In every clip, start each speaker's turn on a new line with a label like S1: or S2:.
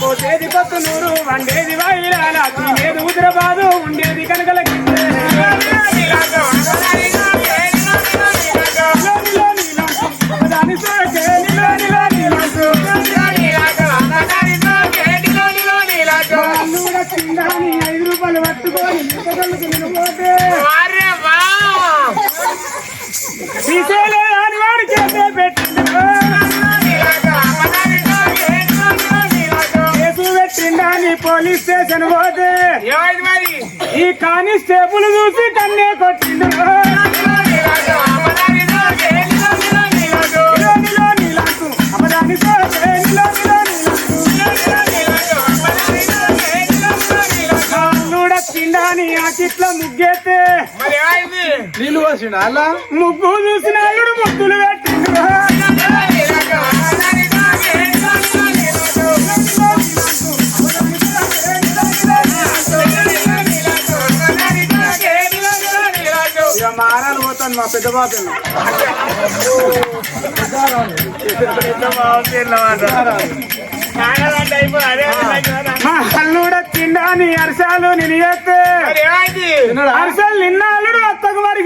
S1: కోసేది కొత్త వండేది వాయిలాల తినేది ఉదరబాదు ఉండేది కనకల గిన్నె. నీలో పట్టుకొని పోతే సోకే నీలో నీలో నీలాంటూ వాళ్ళు కూడా తిండాని ఐదు రూపాయలు పట్టుకొని ఇంతకళ్ళకు నిలబోతే తీసేలే అని వాడి చేసే పెట్టిండు కేసు పెట్టిండాని పోలీస్ స్టేషన్ పోతే ఈ కానిస్టేబుల్ చూసి కన్నే కొట్టిండు
S2: మరి ఏమైంది?
S3: నీళ్ళు పోసిండు? అలా?
S1: ముగ్గు చూసిన అల్లుడు ముగ్గులు పెట్టిండు ఇక మారాలు పోతాను మా పెద్ద బాబు మా అల్లుడ తిండాని అరసాలు నేను చేస్తే. అరసాలు నిన్న అల్లుడు అత్తకు మరి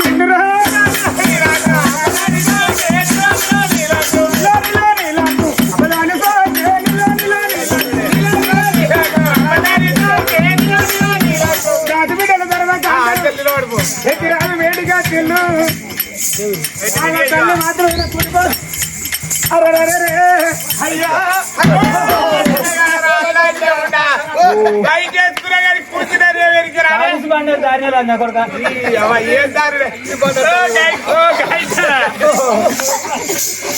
S1: ఎకిరాలు వేడిగా వాళ్ళ తల్లి మాత్రం. అయ్యా.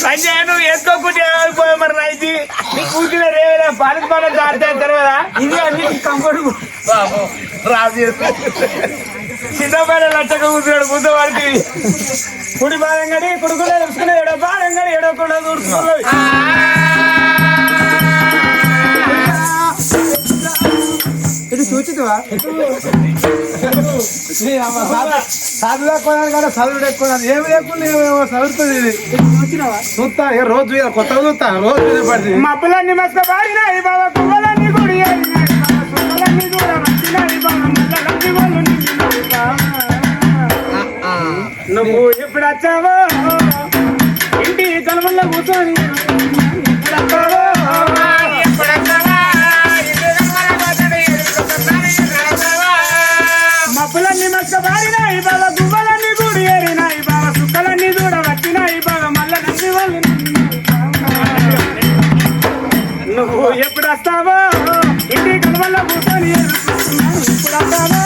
S2: సంజయ్ నువ్వు వేసుకోకుంటే ఏమైపోయా మరి రైతు నీ కూర్చున్న రేవేలా పాలకు పాలకు దారితే తర్వాత ఇది అన్ని కంఫర్ట్ రాజు చిన్నపల్లి లచ్చక కూర్చున్నాడు ముందు వాడికి
S1: కుడి బాధంగడి కొడుకునే చూసుకునే ఎడో బాధంగడి ఎడో కూడా చూసుకున్నది
S3: చదువు ఎక్కువ కదా చదువుడు ఎక్కువ ఏమి లేకుండా చదువుతుంది ఇది? చూస్తా రోజు కొత్తగా చూస్తా రోజు పడుతుంది
S1: మబ్బులన్నీ మస్క బాబా గుడి నువ్వు ఎప్పుడు వచ్చావో? ఇంటి కలవల్ల కూర్చొని ఎప్పుడు వచ్చావో మబ్బులన్నీ మచ్చ బారినాయి బాల గువ్వలన్నీ గుడి ఏరినాయి బాల సుక్కలన్నీ దూడ వచ్చినాయి బాబా మల్లలన్నీ వాళ్ళు నువ్వు ఎప్పుడు వస్తావో ఇంటి కలవల్ల కూర్చొని ఎప్పుడు వస్తావో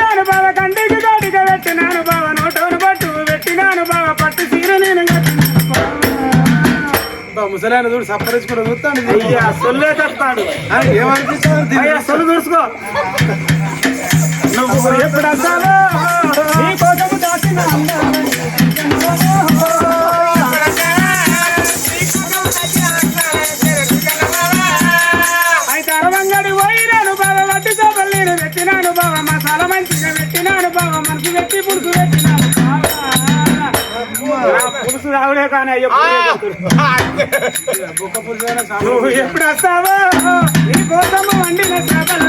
S1: పెట్టినాను బావ కంటికి కాటిక పెట్టినాను బావ నోటోను పట్టు పెట్టినాను బావ పట్టు సీర నేను.
S3: ముసలాయన చూడు సప్పరించుకుంటూ చూస్తాను.
S1: అయ్యా సొల్లే తప్పాడు
S3: ఏమనిపిస్తుంది
S1: అయ్యా సొల్లు చూసుకో నువ్వు ఎప్పుడు వస్తావో మసాలా మంచిగా పెట్టినాను బావ మనసు పెట్టి పులుసు పెట్టినాను బావ. నా పులుసు రావులే కానీ ఎప్పుడు వస్తావో? నీ కోసము వండిన చేపలు